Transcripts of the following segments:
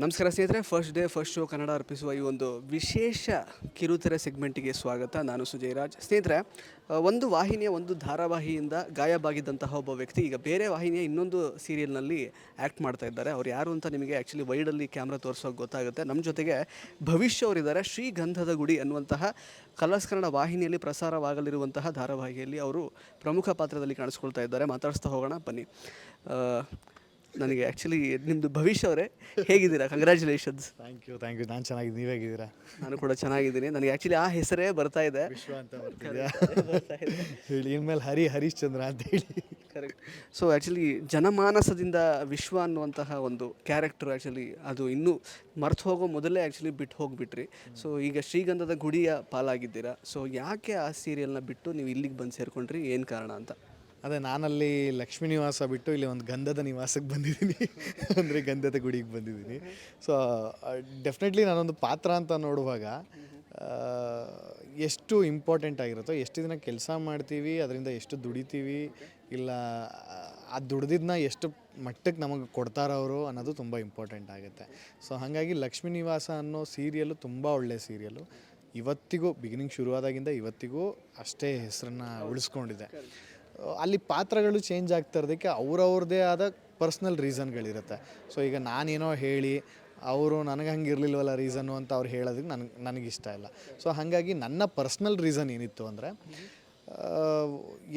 ನಮಸ್ಕಾರ ಸ್ನೇಹಿತರೆ first day first show Kannada ಅರ್ಪಿಸುವ ಈ ಒಂದು ವಿಶೇಷ ಕಿರುತೆರೆ ಸೆಗ್ಮೆಂಟಿಗೆ ಸ್ವಾಗತ. ನಾನು ಸುಜಯ್ ರಾಜ್ ಸ್ನೇಹಿತರೆ ಒಂದು ವಾಹಿನಿಯ ಒಂದು ಧಾರಾವಾಹಿಯಿಂದ ಗಾಯಬಾಗಿದ್ದಂತಹ ಒಬ್ಬ ವ್ಯಕ್ತಿ, ಈಗ ಬೇರೆ ವಾಹಿನಿಯ ಇನ್ನೊಂದು ಸೀರಿಯಲ್ನಲ್ಲಿ ಆ್ಯಕ್ಟ್ ಮಾಡ್ತಾ ಇದ್ದಾರೆ. ಅವ್ರು ಯಾರು ಅಂತ ನಿಮಗೆ ಆ್ಯಕ್ಚುಲಿ ವೈಡಲ್ಲಿ ಕ್ಯಾಮ್ರಾ ತೋರಿಸೋಕೆ ಗೊತ್ತಾಗುತ್ತೆ. ನಮ್ಮ ಜೊತೆಗೆ ಭವಿಷ್ಯ ಅವರಿದ್ದಾರೆ ಶ್ರೀಗಂಧದ ಗುಡಿ ಅನ್ನುವಂತಹ ಕಲರ್ಸ್ ಕನ್ನಡ ವಾಹಿನಿಯಲ್ಲಿ ಪ್ರಸಾರವಾಗಲಿರುವಂತಹ ಧಾರಾವಾಹಿಯಲ್ಲಿ ಅವರು ಪ್ರಮುಖ ಪಾತ್ರದಲ್ಲಿ ಕಾಣಿಸ್ಕೊಳ್ತಾ ಇದ್ದಾರೆ. ಮಾತಾಡಿಸ್ತಾ ಹೋಗೋಣ, ಬನ್ನಿ. ನನಗೆ ಆ್ಯಕ್ಚುಲಿ ನಿಮ್ಮದು ಭವಿಷ್ಯ ಅವರೇ. ಹೇಗಿದ್ದೀರಾ? Congratulations thank you thank you ನಾನು ಚೆನ್ನಾಗಿದ್ದೀನಿ. ನೀವು ಹೇಗಿದ್ದೀರಾ? ನಾನು ಕೂಡ ಚೆನ್ನಾಗಿದ್ದೀನಿ. ನನಗೆ ಆ್ಯಕ್ಚುಲಿ ಆ ಹೆಸರೇ ಬರ್ತಾ ಇದೆ. ವಿಶ್ವ ಅಂತ ಬರ್ತಿದ್ಯಾ ಹೇಳಿ ಇನ್ಮೇಲೆ ಹರಿ ಹರಿಶ್ಚಂದ್ರ ಅಂತ ಹೇಳಿ. ಕರೆಕ್ಟ್ ಸೊ ಆ್ಯಕ್ಚುಲಿ ಜನಮಾನಸದಿಂದ ವಿಶ್ವ ಅನ್ನುವಂತಹ ಒಂದು ಕ್ಯಾರೆಕ್ಟರ್ ಆ್ಯಕ್ಚುಲಿ ಅದು ಇನ್ನೂ ಮರ್ತು ಹೋಗೋ ಮೊದಲೇ ಆ್ಯಕ್ಚುಲಿ ಬಿಟ್ಟು ಹೋಗಿಬಿಟ್ರಿ. ಸೊ ಈಗ ಶ್ರೀಗಂಧದ ಗುಡಿಯ ಪಾಲಾಗಿದ್ದೀರಾ. ಸೊ ಯಾಕೆ ಆ ಸೀರಿಯಲ್ನ ಬಿಟ್ಟು ನೀವು ಇಲ್ಲಿಗೆ ಬಂದು ಸೇರ್ಕೊಂಡ್ರಿ? ಏನು ಕಾರಣ ಅಂತ? ಅದೇ ನಾನಲ್ಲಿ ಲಕ್ಷ್ಮೀ ನಿವಾಸ ಬಿಟ್ಟು ಇಲ್ಲಿ ಒಂದು ಗಂಧದ ನಿವಾಸಕ್ಕೆ ಬಂದಿದ್ದೀನಿ. ಅಂದರೆ ಗಂಧದ ಗುಡಿಗೆ ಬಂದಿದ್ದೀನಿ. ಸೊ ಡೆಫಿನೆಟ್ಲಿ ನಾನೊಂದು ಪಾತ್ರ ಅಂತ ನೋಡುವಾಗ ಎಷ್ಟು ಇಂಪಾರ್ಟೆಂಟ್ ಆಗಿರುತ್ತೋ, ಎಷ್ಟು ದಿನ ಕೆಲಸ ಮಾಡ್ತೀವಿ, ಅದರಿಂದ ಎಷ್ಟು ದುಡಿತೀವಿ, ಇಲ್ಲ, ಆ ದುಡ್ದಿದ್ದನ್ನ ಎಷ್ಟು ಮಟ್ಟಕ್ಕೆ ನಮಗೆ ಕೊಡ್ತಾರವರು ಅನ್ನೋದು ತುಂಬ ಇಂಪಾರ್ಟೆಂಟ್ ಆಗುತ್ತೆ. ಸೊ ಹಾಗಾಗಿ ಲಕ್ಷ್ಮೀ ನಿವಾಸ ಅನ್ನೋ ಸೀರಿಯಲು ತುಂಬ ಒಳ್ಳೆಯ ಸೀರಿಯಲು ಇವತ್ತಿಗೂ ಬಿಗಿನಿಂಗ್ ಶುರುವಾದಾಗಿಂದ ಇವತ್ತಿಗೂ ಅಷ್ಟೇ ಹೆಸರನ್ನು ಉಳಿಸ್ಕೊಂಡಿದೆ ಅಲ್ಲಿ ಪಾತ್ರಗಳು ಚೇಂಜ್ ಆಗ್ತಾ ಇರೋದಕ್ಕೆ ಅವ್ರವ್ರದ್ದೇ ಆದ ಪರ್ಸ್ನಲ್ ರೀಸನ್ಗಳಿರುತ್ತೆ ಸೊ ಈಗ ನಾನೇನೋ ಹೇಳಿ ಅವರು ನನಗೆ ಹಂಗೆ ಇರಲಿಲ್ವಲ್ಲ ರೀಸನ್ನು ಅಂತ ಅವ್ರು ಹೇಳೋದಕ್ಕೆ ನನಗೆ ನನಗಿಷ್ಟ ಇಲ್ಲ. ಸೊ ಹಾಗಾಗಿ ನನ್ನ ಪರ್ಸ್ನಲ್ ರೀಸನ್ ಏನಿತ್ತು ಅಂದರೆ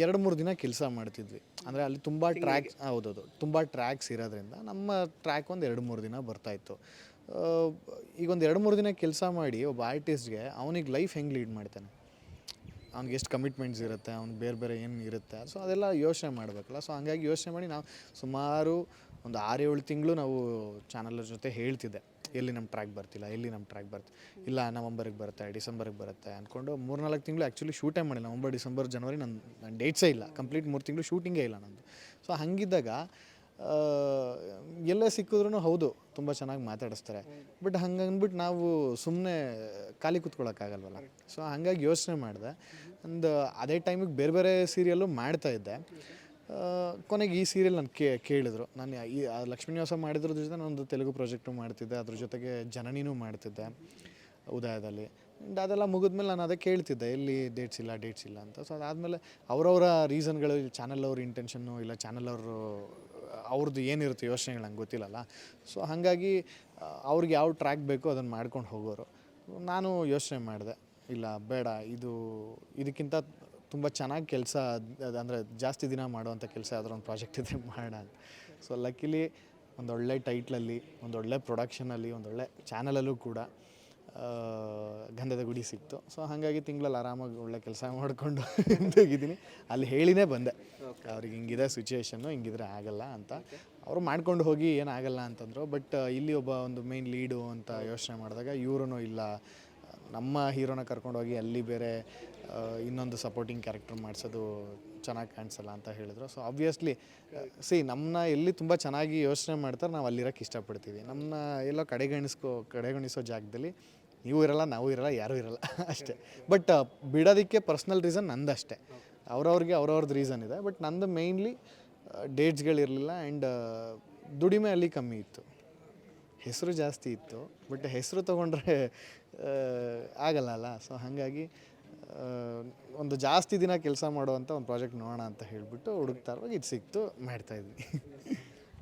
ಎರಡು ಮೂರು ದಿನ ಕೆಲಸ ಮಾಡ್ತಿದ್ವಿ. ಅಂದರೆ ಅಲ್ಲಿ ತುಂಬ ಟ್ರ್ಯಾಕ್ಸ್ ಹೌದೌದು. ತುಂಬ ಟ್ರ್ಯಾಕ್ಸ್ ಇರೋದ್ರಿಂದ ನಮ್ಮ ಟ್ರ್ಯಾಕ್ ಒಂದು ಎರಡು ಮೂರು ದಿನ ಬರ್ತಾಯಿತ್ತು ಈಗ ಒಂದು ಎರಡು ಮೂರು ದಿನ ಕೆಲಸ ಮಾಡಿ ಒಬ್ಬ ಆರ್ಟಿಸ್ಟ್ಗೆ ಅವನಿಗೆ ಲೈಫ್ ಹೆಂಗೆ ಲೀಡ್ ಮಾಡ್ತಾನೆ? ಅವ್ನಿಗೆ ಎಷ್ಟು ಕಮಿಟ್ಮೆಂಟ್ಸ್ ಇರುತ್ತೆ ಅವ್ನಿಗೆ ಬೇರೆ ಬೇರೆ ಏನು ಇರುತ್ತೆ ಸೊ ಅದೆಲ್ಲ ಯೋಚನೆ ಮಾಡಬೇಕಲ್ಲ. ಸೊ ಹಂಗಾಗಿ ಯೋಚನೆ ಮಾಡಿ ನಾವು ಸುಮಾರು ಒಂದು ಆರು ಏಳು ತಿಂಗಳು ನಾವು ಚಾನಲ್ ಜೊತೆ ಹೇಳ್ತಿದ್ದೆ. ಎಲ್ಲಿ ನಮ್ಮ ಟ್ರ್ಯಾಕ್ ಬರ್ತಿಲ್ಲ, ಎಲ್ಲಿ ನಮ್ಮ ಟ್ರ್ಯಾಕ್ ಬರ್ತಿಲ್ಲ ಇಲ್ಲ ನವಂಬರಿಗೆ ಬರುತ್ತೆ, ಡಿಸೆಂಬರಿಗೆ ಬರುತ್ತೆ ಅಂದ್ಕೊಂಡು ಮೂರ್ನಾಲ್ಕು ತಿಂಗಳು ಆ್ಯಕ್ಚುಲಿ ಶೂಟೇ ಮಾಡಿಲ್ಲ. ನವಂಬರ್, ಡಿಸೆಂಬರ್, ಜನವರಿ ನನ್ನ ನನ್ನ ಡೇಟ್ಸೇ ಇಲ್ಲ. ಕಂಪ್ಲೀಟ್ ಮೂರು ತಿಂಗಳು ಶೂಟಿಂಗೇ ಇಲ್ಲ ನಂದು. ಸೊ ಹಂಗಿದ್ದಾಗ ಎಲ್ಲೇ ಸಿಕ್ಕಿದ್ರೂ ಹೌದು ತುಂಬ ಚೆನ್ನಾಗಿ ಮಾತಾಡಿಸ್ತಾರೆ. ಬಟ್ ಹಂಗೆ ಅಂದ್ಬಿಟ್ಟು ನಾವು ಸುಮ್ಮನೆ ಖಾಲಿ ಕೂತ್ಕೊಳ್ಳೋಕ್ಕಾಗಲ್ವಲ್ಲ ಸೊ ಹಾಗಾಗಿ ಯೋಚನೆ ಮಾಡಿದೆ. ಒಂದು ಅದೇ ಟೈಮಿಗೆ ಬೇರೆ ಬೇರೆ ಸೀರಿಯಲ್ಲು ಮಾಡ್ತಾ ಇದ್ದೆ. ಆ, ಕೊನೆಗೆ ಈ ಸೀರಿಯಲ್ ನಾನು ಕೇ ಕೇಳಿದ್ರು. ನಾನು ಈ ಲಕ್ಷ್ಮೀ ನಿವಾಸ ಮಾಡಿದ್ರ ಜೊತೆ ನಾನೊಂದು ತೆಲುಗು ಪ್ರಾಜೆಕ್ಟು ಮಾಡ್ತಿದ್ದೆ. ಅದ್ರ ಜೊತೆಗೆ ಜನನಿನೂ ಮಾಡ್ತಿದ್ದೆ ಉದಯದಲ್ಲಿ. ಆ್ಯಂಡ್ ಅದೆಲ್ಲ ಮುಗಿದ್ಮೇಲೆ ನಾನು ಅದೇ ಕೇಳ್ತಿದ್ದೆ ಎಲ್ಲಿ ಡೇಟ್ಸ್ ಇಲ್ಲ ಡೇಟ್ಸ್ ಇಲ್ಲ ಅಂತ. ಸೊ ಅದಾದಮೇಲೆ ಅವರವರ ರೀಸನ್ಗಳು ಚಾನಲ್ ಅವ್ರ ಇಂಟೆನ್ಷನ್ನು ಇಲ್ಲ ಚಾನಲ್ ಅವರು ಅವ್ರದ್ದು ಏನಿರುತ್ತೆ ಯೋಚನೆಗಳು ನಂಗೆ ಗೊತ್ತಿಲ್ಲಲ್ಲ. ಸೊ ಹಾಗಾಗಿ ಅವ್ರಿಗೆ ಯಾವ ಟ್ರ್ಯಾಕ್ ಬೇಕೋ ಅದನ್ನು ಮಾಡ್ಕೊಂಡು ಹೋಗೋರು. ನಾನು ಯೋಚನೆ ಮಾಡಿದೆ. ಇಲ್ಲ, ಬೇಡ, ಇದು, ಇದಕ್ಕಿಂತ ತುಂಬ ಚೆನ್ನಾಗಿ ಕೆಲಸ ಅಂದರೆ ಜಾಸ್ತಿ ದಿನ ಮಾಡುವಂಥ ಕೆಲಸ ಯಾವ್ದಾರು ಒಂದು ಪ್ರಾಜೆಕ್ಟ್ ಇದ್ರೆ ಮಾಡೋಣ ಸೊ ಲಕ್ಕಿಲಿ ಒಂದೊಳ್ಳೆ ಟೈಟ್ಲಲ್ಲಿ ಒಂದೊಳ್ಳೆ ಪ್ರೊಡಕ್ಷನಲ್ಲಿ ಒಂದೊಳ್ಳೆ ಚಾನಲಲ್ಲೂ ಕೂಡ ಗಂಧದ ಗುಡಿ ಸಿಕ್ತು. ಸೊ ಹಾಗಾಗಿ ತಿಂಗಳಲ್ಲಿ ಆರಾಮಾಗಿ ಒಳ್ಳೆ ಕೆಲಸ ಮಾಡಿಕೊಂಡು ಹೋಗಿದ್ದೀನಿ ಅಲ್ಲಿ ಹೇಳಿನೇ ಬಂದೆ. ಅವ್ರಿಗೆ ಹಿಂಗಿದೆ ಸಿಚುವೇಶನ್ನು ಹಿಂಗಿದ್ರೆ ಆಗಲ್ಲ ಅಂತ. ಅವರು ಮಾಡ್ಕೊಂಡು ಹೋಗಿ ಏನಾಗಲ್ಲ ಅಂತಂದರು. ಬಟ್ ಇಲ್ಲಿ ಒಬ್ಬ ಒಂದು ಮೇನ್ ಲೀಡು ಅಂತ ಯೋಚನೆ ಮಾಡಿದಾಗ ಇವ್ರೂ ಇಲ್ಲ. ನಮ್ಮ ಹೀರೋನ ಕರ್ಕೊಂಡೋಗಿ ಅಲ್ಲಿ ಬೇರೆ ಇನ್ನೊಂದು ಸಪೋರ್ಟಿಂಗ್ ಕ್ಯಾರೆಕ್ಟರ್ ಮಾಡಿಸೋದು ಚೆನ್ನಾಗಿ ಕಾಣಿಸಲ್ಲ ಅಂತ ಹೇಳಿದ್ರು. ಸೊ ಆಬ್ವಿಯಸ್ಲಿ ಸಿ ನಮ್ಮನ್ನ ಎಲ್ಲಿ ತುಂಬ ಚೆನ್ನಾಗಿ ಯೋಚನೆ ಮಾಡ್ತಾರೆ ನಾವು ಅಲ್ಲಿರೋಕ್ಕೆ ಇಷ್ಟಪಡ್ತೀವಿ. ನಮ್ಮನ್ನ ಎಲ್ಲೋ ಕಡೆಗಣಿಸ್ಕೋ, ಕಡೆಗಣಿಸೋ ಜಾಗದಲ್ಲಿ ನೀವು ಇರಲ್ಲ, ನಾವು ಇರಲ್ಲ, ಯಾರೂ ಇರಲ್ಲ ಅಷ್ಟೇ. ಬಟ್ ಬಿಡೋದಕ್ಕೆ ಪರ್ಸ್ನಲ್ ರೀಸನ್ ನಂದಷ್ಟೇ. ಅವ್ರವ್ರಿಗೆ ಅವ್ರವ್ರದ್ದು ರೀಸನ್ ಇದೆ. ಬಟ್ ನಂದು ಮೇಯ್ನ್ಲಿ ಡೇಟ್ಸ್ಗಳಿರಲಿಲ್ಲ ಆ್ಯಂಡ್ ದುಡಿಮೆ ಅಲ್ಲಿ ಕಮ್ಮಿ ಇತ್ತು. ಹೆಸರು ಜಾಸ್ತಿ ಇತ್ತು ಬಟ್ ಹೆಸರು ತೊಗೊಂಡ್ರೆ ಆಗಲ್ಲ ಅಲ್ಲ? ಸೊ ಹಾಗಾಗಿ ಒಂದು ಜಾಸ್ತಿ ದಿನ ಕೆಲಸ ಮಾಡುವಂಥ ಒಂದು ಪ್ರಾಜೆಕ್ಟ್ ನೋಡೋಣ ಅಂತ ಹೇಳಿಬಿಟ್ಟು ಹುಡುಕ್ತಾ ಇರುವಾಗ ಇದು ಸಿಕ್ತು ಮಾಡ್ತಾಯಿದ್ವಿ